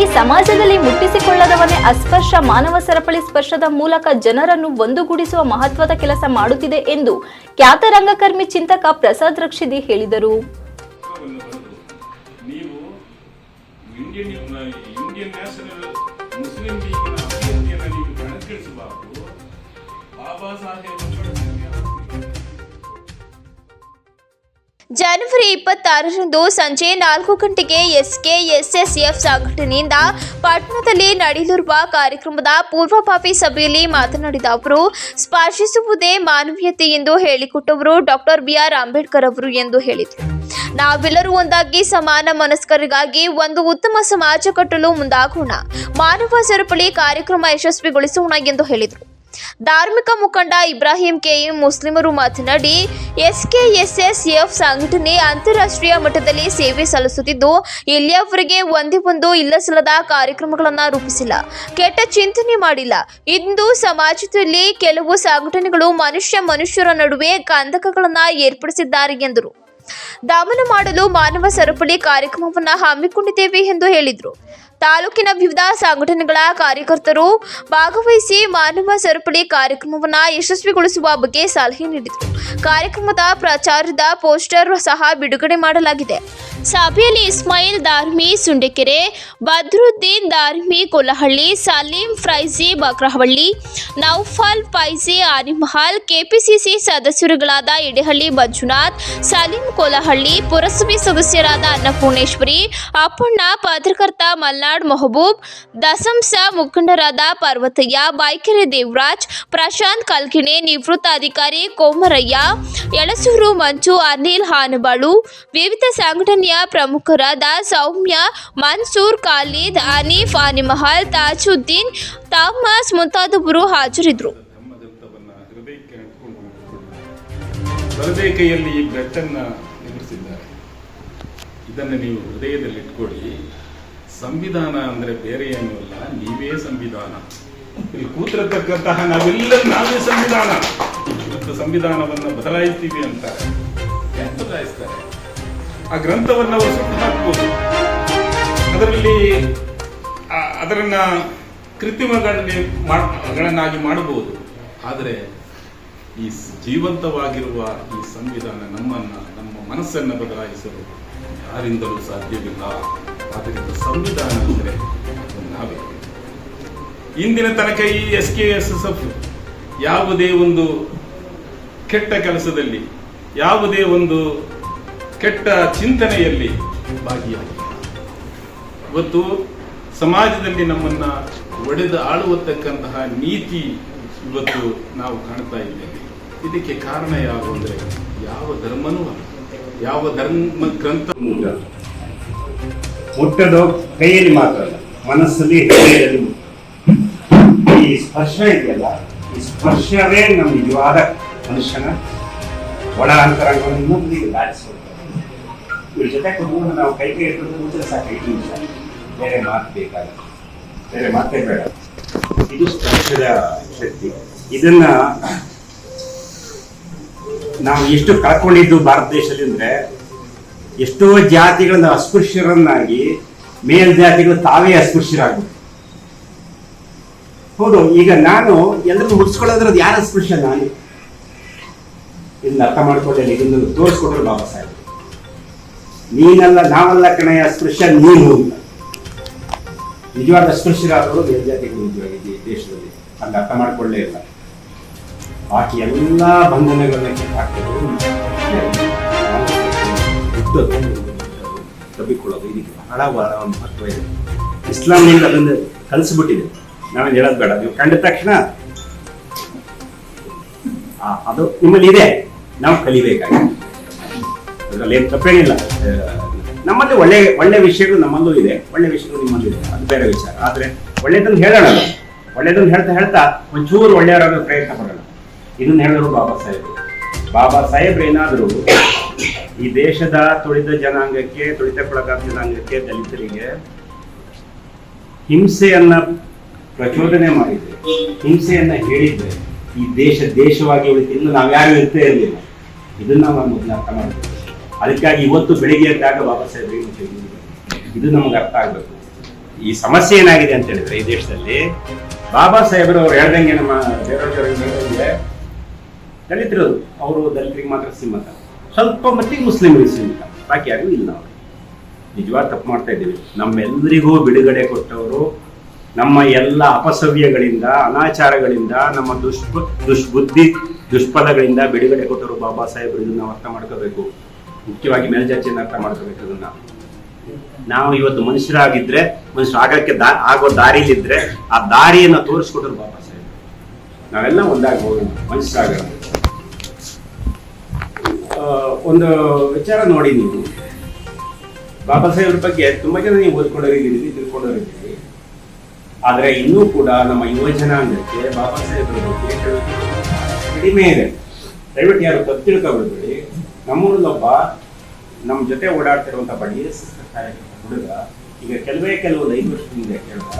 ಈ ಸಮಾಜದಲ್ಲಿ ಮುಟ್ಟಿಸಿಕೊಳ್ಳದವನೇ ಅಸ್ಪರ್ಶ, ಮಾನವ ಸರಪಳಿ ಸ್ಪರ್ಶದ ಮೂಲಕ ಜನರನ್ನು ಒಂದುಗೂಡಿಸುವ ಮಹತ್ವದ ಕೆಲಸ ಮಾಡುತ್ತಿದೆ ಎಂದು ಖ್ಯಾತ ರಂಗಕರ್ಮಿ ಚಿಂತಕ ಪ್ರಸಾದ್ ರಕ್ಷಿದಿ ಹೇಳಿದರು. ಬಾಬಾ ಬರೆದು ಜನವರಿ ಇಪ್ಪತ್ತಾರರಂದು ಸಂಜೆ ನಾಲ್ಕು ಗಂಟೆಗೆ ಎಸ್ಕೆಎಸ್ಎಸ್ಎಫ್ ಸಂಘಟನೆಯಿಂದ ಪಟ್ಟಣದಲ್ಲಿ ನಡೆಯಲಿರುವ ಕಾರ್ಯಕ್ರಮದ ಪೂರ್ವಭಾವಿ ಸಭೆಯಲ್ಲಿ ಮಾತನಾಡಿದ ಅವರು, ಸ್ಪರ್ಶಿಸುವುದೇ ಮಾನವೀಯತೆ ಎಂದು ಹೇಳಿಕೊಟ್ಟವರು ಡಾಕ್ಟರ್ ಬಿಆರ್ ಅಂಬೇಡ್ಕರ್ ಅವರು ಎಂದು ಹೇಳಿದರು. ನಾವೆಲ್ಲರೂ ಒಂದಾಗಿ ಸಮಾನ ಮನಸ್ಕರಿಗಾಗಿ ಒಂದು ಉತ್ತಮ ಸಮಾಜ ಕಟ್ಟಲು ಮುಂದಾಗೋಣ. ಮಾನವ ಸರಪಳಿ ಕಾರ್ಯಕ್ರಮ ಯಶಸ್ವಿಗೊಳಿಸೋಣ ಎಂದು ಹೇಳಿದರು. ಧಾರ್ಮಿಕ ಮುಖಂಡ ಇಬ್ರಾಹಿಂ ಕೆಇಂ ಮುಸ್ಲಿಮರು ಮಾತನಾಡಿ, ಎಸ್ಕೆಎಸ್ಎಸ್ಎಫ್ ಸಂಘಟನೆ ಅಂತಾರಾಷ್ಟ್ರೀಯ ಮಟ್ಟದಲ್ಲಿ ಸೇವೆ ಸಲ್ಲಿಸುತ್ತಿದ್ದು ಇಲ್ಲಿಯವರೆಗೆ ಒಂದೇ ಒಂದು ಇಲ್ಲಸಲ್ಲದ ಕಾರ್ಯಕ್ರಮಗಳನ್ನು ರೂಪಿಸಿಲ್ಲ. ಕೆಟ್ಟ ಚಿಂತನೆ ಮಾಡಿಲ್ಲ. ಇಂದು ಸಮಾಜದಲ್ಲಿ ಕೆಲವು ಸಂಘಟನೆಗಳು ಮನುಷ್ಯ ಮನುಷ್ಯರ ನಡುವೆ ಕಂದಕಗಳನ್ನು ಏರ್ಪಡಿಸಿದ್ದಾರೆ ಎಂದರು. ದಮನ ಮಾಡಲು ಮಾನವ ಸರಪಳಿ ಕಾರ್ಯಕ್ರಮವನ್ನು ಹಮ್ಮಿಕೊಂಡಿದ್ದೇವೆ ಎಂದು ಹೇಳಿದರು. ತಾಲೂಕಿನ ವಿವಿಧ ಸಂಘಟನೆಗಳ ಕಾರ್ಯಕರ್ತರು ಭಾಗವಹಿಸಿ ಮಾನವ ಸರಪಳಿ ಕಾರ್ಯಕ್ರಮವನ್ನು ಯಶಸ್ವಿಗೊಳಿಸುವ ಬಗ್ಗೆ ಸಲಹೆ ನೀಡಿದರು. ಕಾರ್ಯಕ್ರಮದ ಪ್ರಚಾರದ ಪೋಸ್ಟರ್ ಸಹ ಬಿಡುಗಡೆ ಮಾಡಲಾಗಿದೆ. ಸಭೆಯಲ್ಲಿ ಇಸ್ಮಾಯಿಲ್ ದಾರ್ಮಿ, ಸುಂಡೆಕೆರೆ, ಬದ್ರುದ್ದೀನ್ ದಾರ್ಮಿ, ಕೊಲಹಳ್ಳಿ, ಸಲೀಂ ಫ್ರೈಜಿ, ಬಕ್ರಹಳ್ಳಿ, ನೌಫಲ್ ಫೈಜಿ ಆನಿಮಹಾಲ್ ಕೆಪಿಸಿಸಿ ಸದಸ್ಯರುಗಳಾದ ಇಡಹಳ್ಳಿ ಮಂಜುನಾಥ್, ಸಲೀಂ ಕೊಲಹಳ್ಳಿ, ಪುರಸಭೆ ಸದಸ್ಯರಾದ ಅನ್ನಪೂರ್ಣೇಶ್ವರಿ, ಅಪ್ಪಣ್ಣ, ಪತ್ರಕರ್ತ ಮಲ್ನಾಡ್ ಮೊಹಬೂಬ್ ದಸಂಸ ಮುಖಂಡರಾದ ಪರ್ವತಯ್ಯ, ಬಾಯ್ಕೆರೆ ದೇವರಾಜ್, ಪ್ರಶಾಂತ್ ಕಲ್ಕಿಣೆ, ನಿವೃತ್ತ ಅಧಿಕಾರಿ ಕೋಮರಯ್ಯ, ಯಳಸೂರು ಮಂಚು ಅನಿಲ್ ಹಾನಬಾಳು, ವಿವಿಧ ಸಂಘಟನೆಯ ಪ್ರಮುಖರಾದ ಸೌಮ್ಯ, ಮನ್ಸೂರ್ ಖಾಲಿದ್, ಅನೀಫ್ ಅನಿಮಹಲ್, ತಾಜುದ್ದೀನ್ ತಾಮಸ್ ಮುಂತಾದವರು ಹಾಜರಿದ್ರು ಬಲದೇ ಕೈಯಲ್ಲಿ ಈ ಬ್ರೆಟ್ಟನ್ನ ನಿಲ್ಲಿಸಿದ್ದಾರೆ ಇದನ್ನು ನೀವು ಹೃದಯದಲ್ಲಿ ಇಟ್ಕೊಳ್ಳಿ ಸಂವಿಧಾನ ಅಂದ್ರೆ ಬೇರೆ ಏನೂ ಅಲ್ಲ ನೀವೇ ಸಂವಿಧಾನ. ಇಲ್ಲಿ ಕೂತಿರತಕ್ಕಂತಹ ನಾವೆಲ್ಲ ನಾವೇ ಸಂವಿಧಾನ. ಇವತ್ತು ಸಂವಿಧಾನವನ್ನು ಬದಲಾಯಿಸ್ತೀವಿ ಅಂತ ಬದಲಾಯಿಸ್ತಾರೆ? ಆ ಗ್ರಂಥವನ್ನು ಅವರು ಸುಟ್ಟು ಹಾಕ್ಬೋದು ಅದರಲ್ಲಿ ಅದರನ್ನ ಅದರನ್ನ ಕೃತ್ರಿಮಗಳಲ್ಲಿ ಗಳನ್ನಾಗಿ ಮಾಡಬಹುದು. ಆದರೆ ಈ ಜೀವಂತವಾಗಿರುವ ಈ ಸಂವಿಧಾನ ನಮ್ಮನ್ನ, ನಮ್ಮ ಮನಸ್ಸನ್ನು ಬದಲಾಯಿಸಲು ಯಾರಿಂದಲೂ ಸಾಧ್ಯವಿಲ್ಲ. ಆದ್ದರಿಂದ ಸಂವಿಧಾನ ಅಂದರೆ ನಾವೇ ಇಂದಿನ ತನಕ ಈ S K S S F ಯಾವುದೇ ಒಂದು ಕೆಟ್ಟ ಕೆಲಸದಲ್ಲಿ, ಯಾವುದೇ ಒಂದು ಕೆಟ್ಟ ಚಿಂತನೆಯಲ್ಲಿ ಭಾಗಿಯಾಗಿಲ್ಲ. ಇವತ್ತು ಸಮಾಜದಲ್ಲಿ ನಮ್ಮನ್ನ ಒಡೆದು ಆಳುವತಕ್ಕಂತಹ ನೀತಿ ಇವತ್ತು ನಾವು ಕಾಣ್ತಾ ಇದ್ದೇವೆ. ಇದಕ್ಕೆ ಕಾರಣ ಯಾವುದು ಅಂದ್ರೆ ಯಾವ ಧರ್ಮನೂ ಯಾವ ಧರ್ಮ ಗ್ರಂಥ ಮುಟ್ಟೋದು ಕೈಯಲ್ಲಿ ಮಾತ್ರ ಅಲ್ಲ, ಮನಸ್ಸಲ್ಲಿ ಹೃದಯದಲ್ಲಿ. ಈ ಸ್ಪರ್ಶ ಇದೆಯಲ್ಲ, ಈ ಸ್ಪರ್ಶವೇ ನಮ್ಮ ನಿಜವಾದ ಮನುಷ್ಯನ ಒಳ ಅಂತರಂಗವನ್ನು ಮುಂದೆ ದಾಟಿಸೋದು ಇವ್ರ ಜೊತೆ ಕುತ್ಕೊಂಡು ನಾವು ಕೈ ಕೈ ಇಟ್ಟು ಮುಂಚೆ ಸಾಕು ಐದು ನಿಮಿಷ. ಬೇರೆ ಮಾತು ಬೇಕಾಗುತ್ತೆ. ಬೇರೆ ಮಾತೇ ಬೇಡ. ಇದು ಸ್ಪರ್ಶದ ಶಕ್ತಿ. ಇದನ್ನ ನಾವು ಎಷ್ಟು ಕಳ್ಕೊಂಡಿದ್ದು ಭಾರತ ದೇಶದಲ್ಲಿ ಅಂದ್ರೆ ಎಷ್ಟೋ ಜಾತಿಗಳನ್ನ ಅಸ್ಪೃಶ್ಯರನ್ನಾಗಿ ಮೇಲ್ ಜಾತಿಗಳು ತಾವೇ ಅಸ್ಪೃಶ್ಯರಾಗಿ. ಹೌದು, ಈಗ ನಾನು ಎಲ್ಲರೂ ಮುಗಿಸ್ಕೊಳ್ಳೋದ್ರದ್ದು ಯಾರು ಅಸ್ಪೃಶ್ಯ? ನಾನು. ಇದನ್ನ ಅರ್ಥ ಮಾಡ್ಕೊಂಡೆ ಇದನ್ನು ತೋರಿಸ್ಕೊಟ್ರು ಬಾಬಾ ಸಾಹೇಬ್. ನೀನಲ್ಲ, ನಾವಲ್ಲ ಕಣಯ ಅಸ್ಪೃಶ್ಯ, ನೀನು. ನಿಜವಾದ ಅಸ್ಪೃಶ್ಯರಾದವರು ಮೇಲ್ಜಾತಿಗಳು ನಿಜವಾಗಿ ದೇಶದಲ್ಲಿ. ಅಂತ ಅರ್ಥ ಮಾಡ್ಕೊಳ್ಳೇ ಇಲ್ಲ. ಬಾಕಿ ಎಲ್ಲ ಬಂಧನಗಳನ್ನ ಕಿತ್ತಾಕ್ತಿದ್ರು ತಬ್ಬಿಕೊಳ್ಳೋದು ಇದಕ್ಕೆ ಬಹಳ ಮಹತ್ವ ಇದೆ. ಇಸ್ಲಾಂನಿಂದ ಅದನ್ನು ಕಲಿಸ್ಬಿಟ್ಟಿದೆ. ನಾನು ಹೇಳೋದು ಬೇಡ. ನೀವು ಕಂಡ ತಕ್ಷಣ ಅದು ನಿಮ್ಮಲ್ಲಿ ಇದೆ. ನಾವು ಕಲಿಬೇಕಾಗಿದೆ. ಅದರಲ್ಲಿ ಏನು ತಪ್ಪೇನಿಲ್ಲ. ನಮ್ಮಲ್ಲಿ ಒಳ್ಳೆ ಒಳ್ಳೆ ವಿಷಯಗಳು ನಮ್ಮಲ್ಲೂ ಇದೆ. ಒಳ್ಳೆ ವಿಷಯಗಳು ನಿಮ್ಮಲ್ಲೂ ಇದೆ. ಅದು ಬೇರೆ ವಿಚಾರ. ಆದರೆ ಒಳ್ಳೇದನ್ನು ಹೇಳೋಣ. ಒಳ್ಳೇದನ್ನು ಹೇಳ್ತಾ ಹೇಳ್ತಾ ಒಂಚೂರು ಒಳ್ಳೆಯವರಾಗೋ ಪ್ರಯತ್ನ ಪಡೋಣ. ಇದನ್ನು ಹೇಳಿದ್ರು ಬಾಬಾ ಸಾಹೇಬ್ ಬಾಬಾ ಸಾಹೇಬ್ರು ಏನಾದರೂ ಈ ದೇಶದ ತುಳಿದ ಜನಾಂಗಕ್ಕೆ ತುಳಿತಕ್ಕೊಳಗಾದ ಜನಾಂಗಕ್ಕೆ ದಲಿತರಿಗೆ ಹಿಂಸೆಯನ್ನ ಪ್ರಚೋದನೆ ಮಾಡಿದ್ರೆ, ಹಿಂಸೆಯನ್ನ ಹೇಳಿದ್ರೆ ಈ ದೇಶ ದೇಶವಾಗಿ ಉಳಿತು. ಇನ್ನು ನಾವ್ಯಾರು ಇರ್ತೇ ಇರಲಿಲ್ಲ. ಇದನ್ನ ನಾವು ಮೊದಲು ಅರ್ಥ ಮಾಡಬೇಕು. ಅದಕ್ಕಾಗಿ ಇವತ್ತು ಬೆಳಿಗ್ಗೆ ಎದ್ದಾಗ ಹೇಳಿದ್ರು? ಇದು ನಮ್ಗೆ ಅರ್ಥ ಆಗಬೇಕು. ಈ ಸಮಸ್ಯೆ ಏನಾಗಿದೆ ಅಂತ ಹೇಳಿದ್ರೆ ಈ ದೇಶದಲ್ಲಿ ಬಾಬಾ ಸಾಹೇಬರು ಅವ್ರು ಹೇಳ್ದಂಗೆ ನಮ್ಮ ಹೇಳ್ದಂಗೆ, ದಲಿತರು, ಅವರು ದಲಿತರಿಗೆ ಮಾತ್ರ ಸೀಮಿತ. ಸ್ವಲ್ಪ ಮಟ್ಟಿಗೆ ಮುಸ್ಲಿಮರಿಗೆ ಬಾಕಿ ಯಾರಿಗೂ ಇಲ್ಲ ನಿಜವಾದ ತಪ್ಪು ಮಾಡ್ತಾ ಇದ್ದೀವಿ. ನಮ್ಮೆಲ್ಲರಿಗೂ ಬಿಡುಗಡೆ ಕೊಟ್ಟವರು ನಮ್ಮ ಎಲ್ಲ ಅಪಸವ್ಯಗಳಿಂದ, ಅನಾಚಾರಗಳಿಂದ, ನಮ್ಮ ದುಷ್ಪ, ದುಷ್ಬುದ್ಧಿ, ದುಷ್ಫಲಗಳಿಂದ ಬಿಡುಗಡೆ ಕೊಟ್ಟವರು ಬಾಬಾ ಸಾಹೇಬರು. ಇದನ್ನು ನಾವು ಅರ್ಥ ಮಾಡ್ಕೋಬೇಕು. ಮುಖ್ಯವಾಗಿ ಮೇಲ್ಜಾತಿಯನ್ನು ಅರ್ಥ ಮಾಡ್ಕೋಬೇಕು ಅದನ್ನ ನಾವು ಇವತ್ತು ಮನುಷ್ಯರಾಗಿದ್ರೆ ಮನುಷ್ಯರು ಆಗಕ್ಕೆ ದಾ, ಆಗೋ ದಾರಿಲಿದ್ರೆ ಆ ದಾರಿಯನ್ನು ತೋರಿಸ್ಕೊಟ್ರು ಬಾಬಾ ಸಾಹೇಬ್ ನಾವೆಲ್ಲ ಒಂದಾಗಿ ಹೋಗೋಣ ಒಂದು ವಿಚಾರ ನೋಡಿ ನೀವು. ಬಾಬಾ ಸಾಹೇಬ್ರ ಬಗ್ಗೆ ತುಂಬಾ ಜನ ನೀವು ಓದ್ಕೊಂಡಿದ್ದೀರಿ ತಿಳ್ಕೊಂಡಿದ್ದೀರಿ ಆದರೆ ಇನ್ನೂ ಕೂಡ ನಮ್ಮ ಯುವ ಜನಾಂಗಕ್ಕೆ ಬಾಬಾ ಸಾಹೇಬ್ರ ಬಗ್ಗೆ ಕಡಿಮೆ ಇದೆ. ದಯವಿಟ್ಟು ಯಾರು ತಪ್ಪು ನಮ್ಮೂರಲ್ಲೊಬ್ಬ ನಮ್ಮ ಜೊತೆ ಓಡಾಡ್ತಿರುವಂತ ಬಡಿ ಹುಡುಗ, ಈಗ ಕೆಲವೇ ಕೆಲವು ಐದು ವರ್ಷದಿಂದ ಕೇಳ್ದ